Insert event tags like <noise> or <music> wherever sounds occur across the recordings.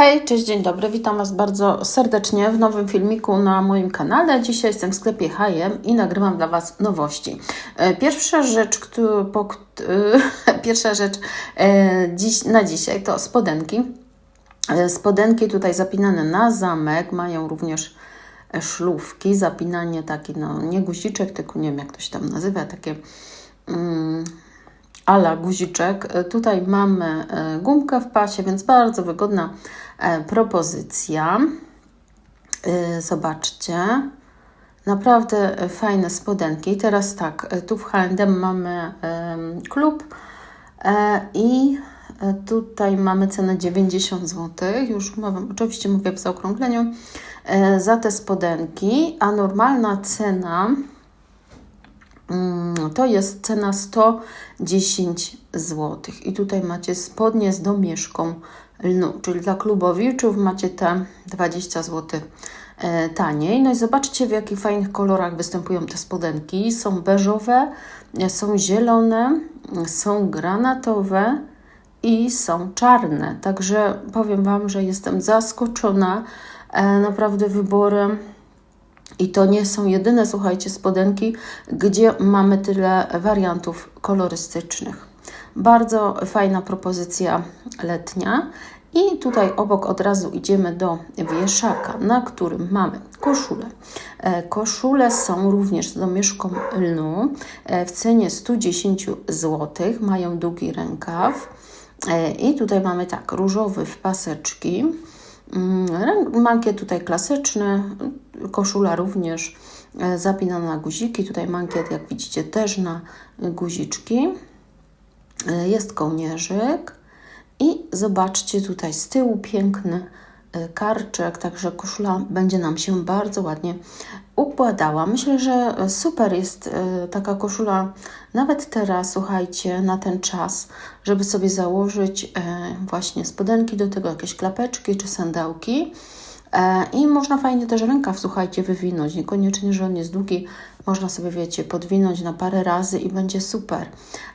Hej, cześć, dzień dobry, witam Was bardzo serdecznie w nowym filmiku na moim kanale. Dzisiaj jestem w sklepie H&M i nagrywam dla Was nowości. E, Pierwsza rzecz, któ- po, e, <laughs> pierwsza rzecz e, dziś, na dzisiaj to spodenki. Spodenki tutaj zapinane na zamek, mają również szlówki, zapinanie taki, no nie guziczek, tylko nie wiem jak to się tam nazywa, takie mm, ala guziczek. E, Tutaj mamy e, gumkę w pasie, więc bardzo wygodna e, propozycja. Zobaczcie. Naprawdę fajne spodenki. Teraz tak, tu w H&M mamy klub i tutaj mamy cenę 90 zł. Już mówię, oczywiście mówię w zaokrągleniu za te spodenki, a normalna cena to jest cena 110 zł. I tutaj macie spodnie z domieszką lnu, czyli dla klubowiczów macie te 20 zł e, taniej. No i zobaczcie, w jakich fajnych kolorach występują te spodenki. Są beżowe, e, są zielone, e, są granatowe i są czarne. Także powiem Wam, że jestem zaskoczona naprawdę wyborem. I to nie są jedyne, słuchajcie, spodenki, gdzie mamy tyle wariantów kolorystycznych. Bardzo fajna propozycja letnia. I tutaj obok od razu idziemy do wieszaka, na którym mamy koszule. E, Koszule są również z domieszką lnu e, w cenie 110 zł. Mają długi rękaw. E, I tutaj mamy tak, różowy w paseczki. Mm, Mankiet tutaj klasyczny, koszula również e, zapinana na guziki. Tutaj mankiet, jak widzicie, też na guziczki. E, Jest kołnierzyk i zobaczcie tutaj z tyłu piękny e, karczek, także koszula będzie nam się bardzo ładnie układała. Myślę, że super jest taka koszula nawet teraz, słuchajcie, na ten czas, żeby sobie założyć właśnie spodenki, do tego jakieś klapeczki czy sandałki. E, I można fajnie też rękaw, słuchajcie, wywinąć. Niekoniecznie, że on jest długi. Można sobie, wiecie, podwinąć na parę razy i będzie super.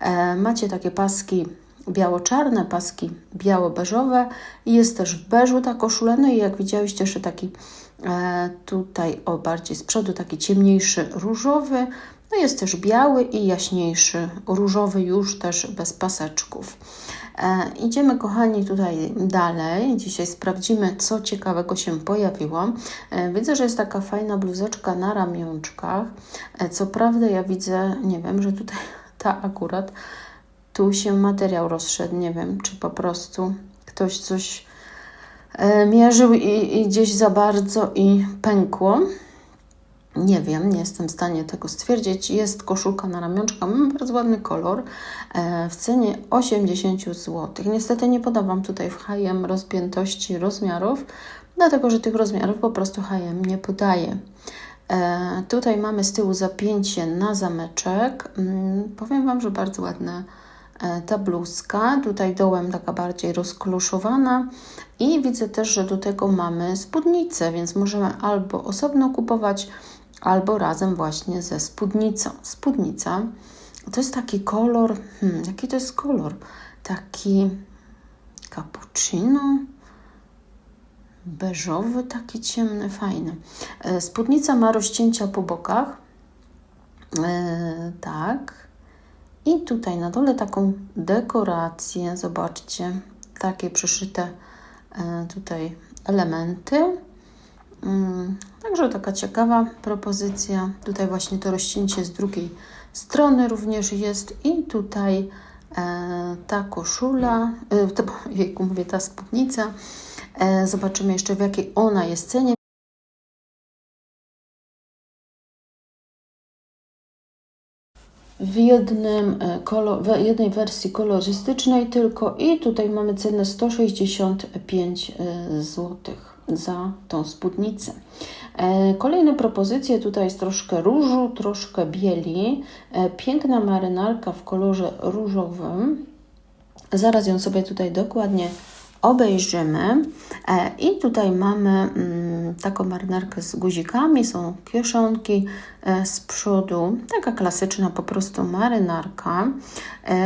E, Macie takie paski biało-czarne, paski biało-beżowe jest też w beżu ta koszula. No i jak widziałyście, jeszcze taki e, tutaj, o bardziej z przodu, taki ciemniejszy różowy. No jest też biały i jaśniejszy różowy, już też bez paseczków. E, idziemy, kochani, tutaj dalej. Dzisiaj sprawdzimy, co ciekawego się pojawiło. E, widzę, że jest taka fajna bluzeczka na ramionczkach. E, co prawda, ja widzę, nie wiem, że tutaj <laughs> ta akurat tu się materiał rozszedł. Nie wiem, czy po prostu ktoś coś e, mierzył i, i gdzieś za bardzo i pękło. Nie wiem, nie jestem w stanie tego stwierdzić. Jest koszulka na ramionczka, ma bardzo ładny kolor e, w cenie 80 zł. Niestety nie podam Wam tutaj w H&M rozpiętości rozmiarów, dlatego że tych rozmiarów po prostu H&M nie podaje. E, tutaj mamy z tyłu zapięcie na zameczek. Mm, powiem Wam, że bardzo ładne e, ta bluzka. Tutaj dołem taka bardziej rozkloszowana i widzę też, że do tego mamy spódnicę, więc możemy albo osobno kupować, albo razem właśnie ze spódnicą. Spódnica to jest taki kolor, hmm, jaki to jest kolor? Taki cappuccino, beżowy, taki ciemny, fajny. E, Spódnica ma rozcięcia po bokach, e, tak. I tutaj na dole taką dekorację, zobaczcie, takie przyszyte e, tutaj elementy. Mm, Także taka ciekawa propozycja. Tutaj właśnie to rozcięcie z drugiej strony również jest i tutaj e, ta koszula, e, to, <laughs> jejku, mówię, ta spódnica. E, zobaczymy jeszcze w jakiej ona jest cenie. w jednym kolor, w jednej wersji kolorystycznej tylko i tutaj mamy cenę 165 zł za tą spódnicę. E, Kolejne propozycje tutaj jest troszkę różu, troszkę bieli. E, Piękna marynarka w kolorze różowym. Zaraz ją sobie tutaj dokładnie obejrzymy. E, I tutaj mamy mm, taką marynarkę z guzikami, są kieszonki z przodu, taka klasyczna po prostu marynarka,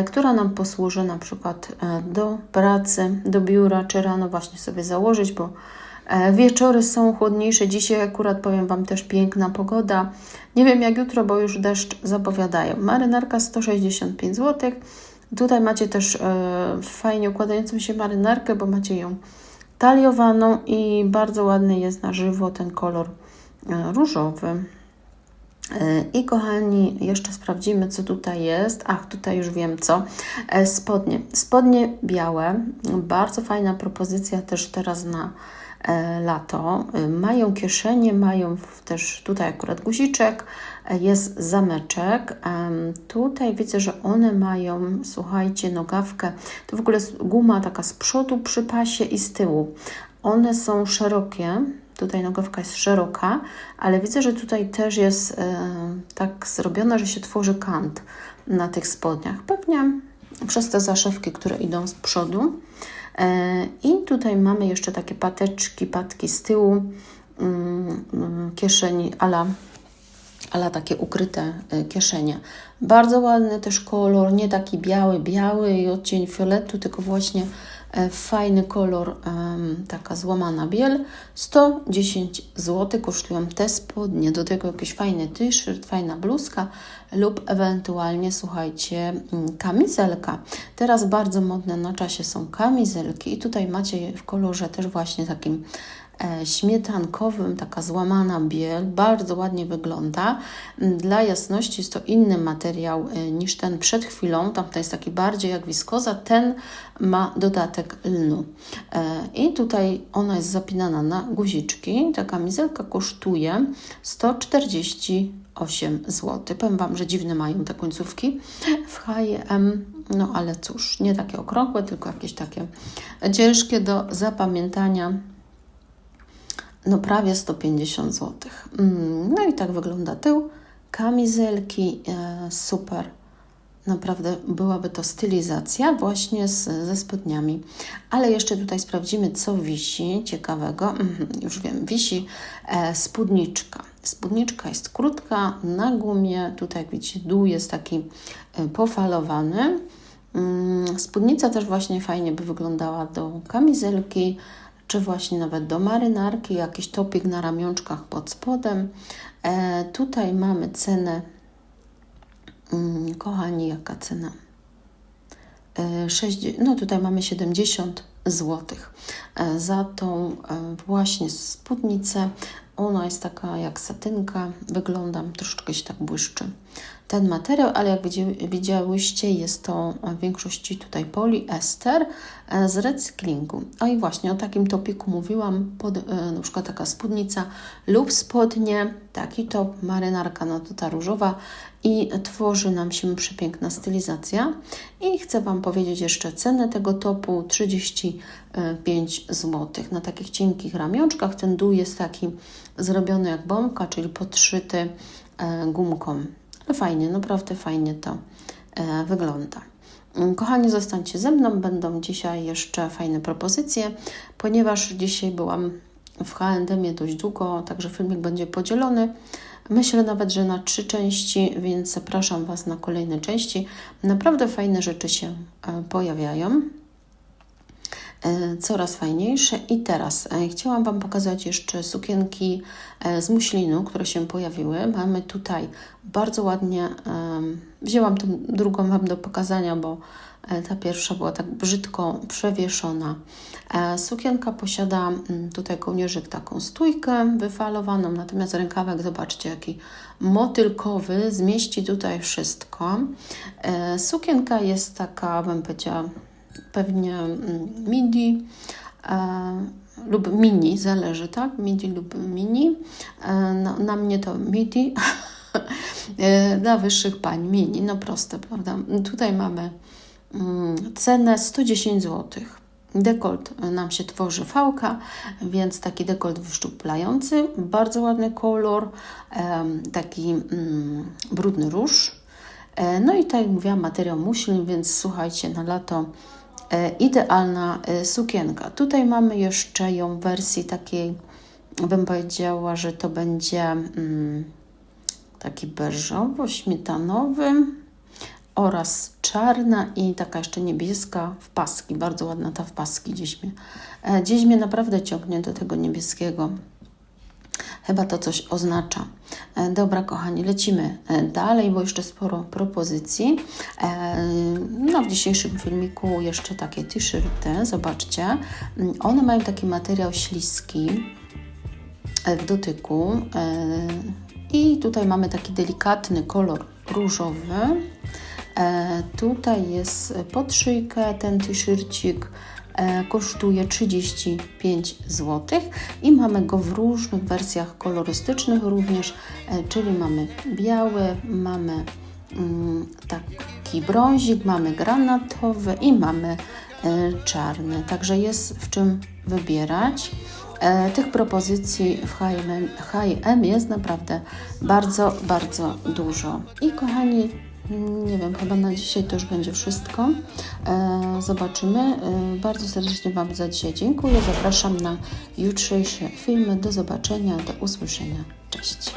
która nam posłuży na przykład do pracy, do biura, czy rano właśnie sobie założyć, bo wieczory są chłodniejsze. Dzisiaj akurat powiem Wam też piękna pogoda. Nie wiem jak jutro, bo już deszcz zapowiadają. Marynarka 165 zł. Tutaj macie też fajnie układającą się marynarkę, bo macie ją taliowaną i bardzo ładny jest na żywo ten kolor e, różowy. E, I kochani, jeszcze sprawdzimy, co tutaj jest. Ach, tutaj już wiem co. E, spodnie. Spodnie białe. Bardzo fajna propozycja też teraz na lato. Mają kieszenie, mają też tutaj akurat guziczek, jest zameczek. Tutaj widzę, że one mają, słuchajcie, nogawkę. To w ogóle guma taka z przodu przy pasie i z tyłu. One są szerokie. Tutaj nogawka jest szeroka, ale widzę, że tutaj też jest e, tak zrobiona, że się tworzy kant na tych spodniach. Pewnie przez te zaszewki, które idą z przodu. I tutaj mamy jeszcze takie pateczki, patki z tyłu, mm, kieszeni ala ale takie ukryte e, kieszenie. Bardzo ładny też kolor, nie taki biały, biały i odcień fioletu, tylko właśnie e, fajny kolor, taka złamana biel. 110 zł kosztują te spodnie, do tego jakiś fajny t-shirt, fajna bluzka lub ewentualnie, słuchajcie, mm, kamizelka. Teraz bardzo modne na czasie są kamizelki i tutaj macie w kolorze też właśnie takim E, śmietankowym, taka złamana biel, bardzo ładnie wygląda. Mm, dla jasności jest to inny materiał e, niż ten przed chwilą, tamten jest taki bardziej jak wiskoza, ten ma dodatek lnu. E, I tutaj ona jest zapinana na guziczki. Ta kamizelka kosztuje 148 zł. Powiem Wam, że dziwne mają te końcówki w H&M, no ale cóż, nie takie okrągłe, tylko jakieś takie ciężkie do zapamiętania no prawie 150 zł. Mm, no i tak wygląda tył. Kamizelki, e, super. Naprawdę byłaby to stylizacja właśnie z, ze spodniami. Ale jeszcze tutaj sprawdzimy, co wisi ciekawego. Mhm, już wiem, wisi e, spódniczka. Spódniczka jest krótka, na gumie. Tutaj jak widzicie, dół jest taki e, pofalowany. Mm, spódnica też właśnie fajnie by wyglądała do kamizelki czy właśnie nawet do marynarki, jakiś topik na ramionczkach pod spodem. E, tutaj mamy cenę, mm, kochani, jaka cena? E, 6, no tutaj mamy 70 zł e, za tą właśnie spódnicę. Ona jest taka jak satynka, wygląda, troszeczkę się tak błyszczy ten materiał, ale jak widziałyście, jest to w większości tutaj poliester e, z recyklingu. A i właśnie o takim topiku mówiłam, pod, e, na przykład taka spódnica lub spodnie, taki top, marynarka, no to ta różowa i tworzy nam się przepiękna stylizacja. I chcę Wam powiedzieć jeszcze cenę tego topu 35 zł. Na takich cienkich ramionczkach ten dół jest taki zrobiony jak bombka, czyli podszyty e, gumką. No fajnie, naprawdę fajnie to e, wygląda. Mm, kochani, zostańcie ze mną, będą dzisiaj jeszcze fajne propozycje, ponieważ dzisiaj byłam w H&M dość długo, także filmik będzie podzielony. Myślę nawet, że na trzy części, więc zapraszam Was na kolejne części. Naprawdę fajne rzeczy się e, pojawiają. E, coraz fajniejsze. I teraz e, chciałam Wam pokazać jeszcze sukienki e, z muślinu, które się pojawiły. Mamy tutaj bardzo ładnie, wzięłam tą drugą Wam do pokazania, bo ta pierwsza była tak brzydko przewieszona. Sukienka posiada mm, tutaj kołnierzyk taką stójkę wyfalowaną, natomiast rękawek, zobaczcie, jaki motylkowy, zmieści tutaj wszystko. Sukienka jest taka, bym powiedziała, pewnie mm, midi e, lub mini, zależy, tak? Midi lub mini. E, na, na mnie to midi, <laughs> e, dla wyższych pań mini, no proste, prawda? Tutaj mamy mm, cenę 110 zł. Dekolt nam się tworzy fałka, więc taki dekolt wyszczuplający, bardzo ładny kolor, taki mm, brudny róż. No i tak jak mówiłam, materiał muślin, więc słuchajcie, na lato idealna e, sukienka. Tutaj mamy jeszcze ją w wersji takiej bym powiedziała, że to będzie mm, taki beżowo-śmietanowy oraz czarna i taka jeszcze niebieska w paski. Bardzo ładna ta w paski gdzieś mnie. e, Gdzieś mnie naprawdę ciągnie do tego niebieskiego. Chyba to coś oznacza. E, Dobra, kochani, lecimy e, dalej, bo jeszcze sporo propozycji. E, No, w dzisiejszym filmiku jeszcze takie t-shirty, zobaczcie. Mm, One mają taki materiał śliski w dotyku. I tutaj mamy taki delikatny kolor różowy. E, Tutaj jest pod szyjkę ten t-shircik e, kosztuje 35 zł i mamy go w różnych wersjach kolorystycznych również, e, czyli mamy biały, mamy mm, taki brązik, mamy granatowy i mamy e, czarny. Także jest w czym wybierać. E, Tych propozycji w H&M jest naprawdę bardzo, bardzo dużo. I kochani, nie wiem, chyba na dzisiaj to już będzie wszystko. E, Zobaczymy. E, Bardzo serdecznie Wam za dzisiaj dziękuję. Zapraszam na jutrzejsze filmy. Do zobaczenia, do usłyszenia. Cześć.